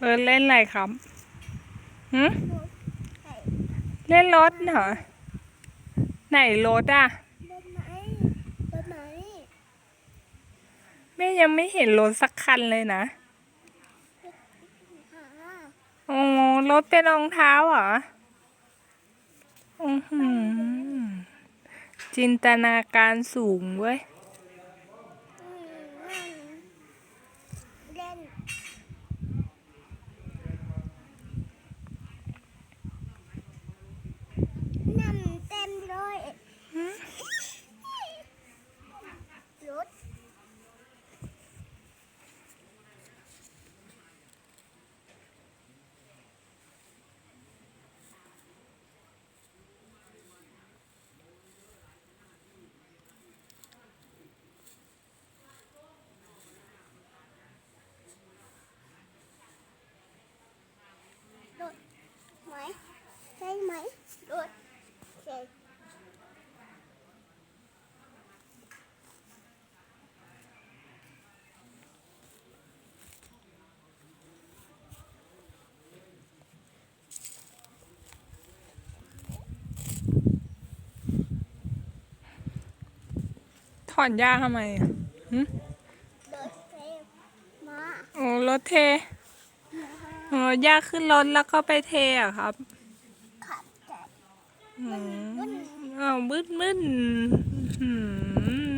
เออเล่นอะไรครับหืมเล่นรถเหรอ ไหนรถอะ รถไหมรถไหมแม่ยังไม่เห็นรถสักคันเลยนะ โอ้รถเป็นรองเท้าเหรออือหือจินตนาการสูงเว้ยเล่นำเต็มเลยรถ รถไหมใช่ ไหมรถใช่ถอนหญ้าทำไมอะหึรถเทมาโอ้รถเทโอ้หญ้าขึ้นรถแล้วก็ไปเทเหรอะครับขับแต่ อืมอ้าวมืดมืดอื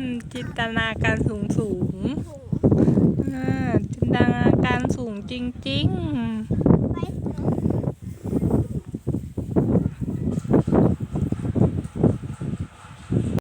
มจินตนาการสูงสูงจินตนาการสูงจริง ๆ